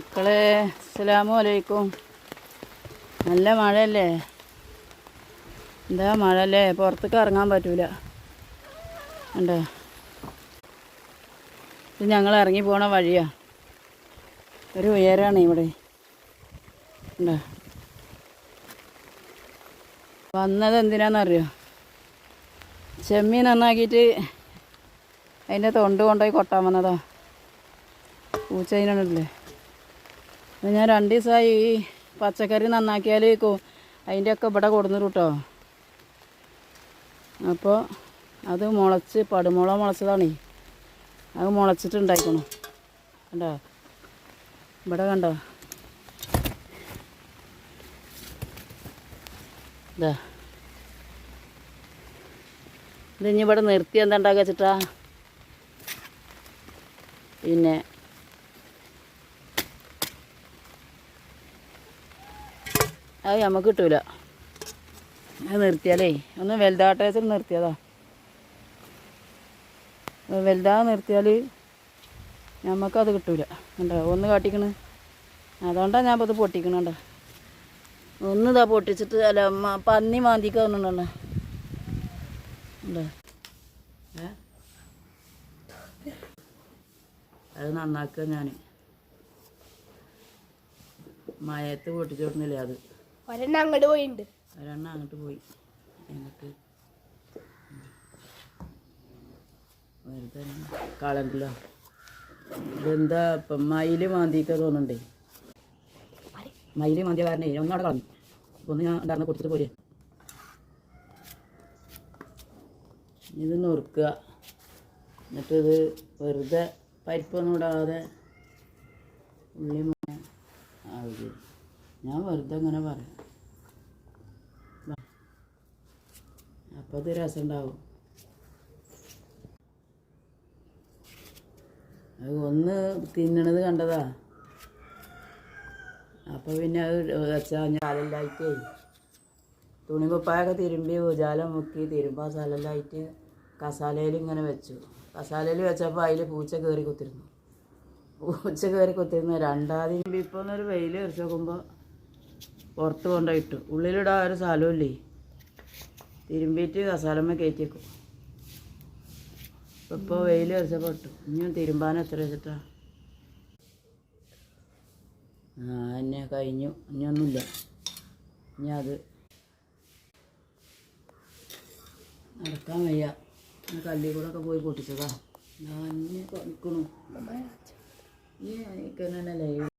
മക്കളെ അസ്സലാമു അലൈക്കും. നല്ല മഴയല്ലേ? എന്താ മഴയല്ലേ? പുറത്തേക്ക് ഇറങ്ങാൻ പറ്റൂല. ഉണ്ടോ ഇത് ഞങ്ങൾ ഇറങ്ങി പോണ വഴിയാ. ഒരു ഉയരാണ് ഇവിടെ. ഉണ്ടോ വന്നത് എന്തിനാന്നറിയോ? ചെമ്മീൻ നന്നാക്കിയിട്ട് അതിന്റെ തൊണ്ട് കൊണ്ടുപോയി കൊട്ടാൻ വന്നതാ. പൂച്ച അതിനുണ്ടല്ലേ ഇത് ഞാൻ രണ്ട് ദിവസമായി ഈ പച്ചക്കറി നന്നാക്കിയാൽ അതിന്റെ ഒക്കെ ഇവിടെ കൊടുന്നു കേട്ടോ അപ്പോൾ അത് മുളച്ച് പടുമുള മുളച്ചതാണേ. അത് മുളച്ചിട്ടുണ്ടായിക്കണം. കണ്ടോ? ഇവിടെ കണ്ടോ? ഇതാ ഇത് ഇനി ഇവിടെ നിർത്തി എന്താ ഉണ്ടാക്കുക വെച്ചിട്ടാ? പിന്നെ അത് നമുക്ക് കിട്ടൂല. അത് നിർത്തിയാലേ ഒന്ന് വലുതാട്ടേസിൽ നിർത്തിയതാ. അത് വലുതാ നിർത്തിയാൽ നമുക്കത് കിട്ടൂല. കണ്ടോ? ഒന്ന് കാട്ടിക്കണ്. അതുകൊണ്ടാണ് ഞാൻ ഇപ്പോൾ ഇത് പൊട്ടിക്കണണ്ട ഒന്ന് ഇതാ പൊട്ടിച്ചിട്ട് അല്ല പന്നി മാന്തിക്ക് തന്നിട്ടുണ്ടോ ഉണ്ടോ? അത് നന്നാക്കുക ഞാൻ മയത്ത് പൊട്ടിച്ചു അത്? ഒരെണ്ണം അങ്ങോട്ട് പോയിട്ടുണ്ട് ഒരെണ്ണം അങ്ങോട്ട് പോയി. ഞങ്ങൾക്ക് വെറുതെ ഇതെന്താ ഇപ്പം മയിൽ മാന്തിക്ക തോന്നുന്നുണ്ടേ. മയിൽ മാന്തിയ കാരണേ ഒന്നവിടെ കളഞ്ഞു. ഒന്ന് ഞാൻ ഉണ്ടായിരുന്ന കൊടുത്തിട്ട് പോരെ. ഇത് നുറുക്കുക. എന്നിട്ട് ഇത് വെറുതെ പരിപ്പൊന്നും ഇടാതെ ഉള്ളി മ- ആ ഇത് ഞാൻ വെറുതെ ഇങ്ങനെ പറയാം. അപ്പോൾ ഇത് രസമുണ്ടാവും അത് ഒന്ന് തിന്നണത് കണ്ടതാ. അപ്പോൾ പിന്നെ അത് വെച്ചാൽ ചാലല്ലായിട്ട് തുണി കുപ്പായൊക്കെ തിരുമ്പി ഉജാല മുക്കി തിരുമ്പാ സ്ഥലമില്ലായിട്ട് കസാലയിൽ ഇങ്ങനെ വെച്ചു. കസാലയിൽ വെച്ചപ്പോൾ അതിൽ പൂച്ച കയറി കുത്തിരുന്നു. പൂച്ച കയറി കുത്തിരുന്നു. രണ്ടാമത് ഇപ്പോൾ ഒന്നൊരു വെയിൽ എറിച്ച് നോക്കുമ്പോൾ പുറത്ത് കൊണ്ടുപോയിട്ടു ഉള്ളിലിടാൻ ഒരു സ്ഥലമില്ലേ തിരുമ്പിയിട്ട് കസാലമ്മ കയറ്റി വെക്കും ഇപ്പോൾ വെയിൽ എറിച്ചപ്പോൾ ഇട്ടു ഇനി തിരുമ്പാൻ എത്ര വെച്ചിട്ടാ? ആ എന്നെ കഴിഞ്ഞു. ഇനിയൊന്നുമില്ല ഇനി അത് നടക്കാൻ വയ്യ. കല്ലിൽ കൂടെ ഒക്കെ പോയി പൊട്ടിച്ചതാ. ഞാൻ നിൽക്കണു ഈ തന്നെ ലൈവ്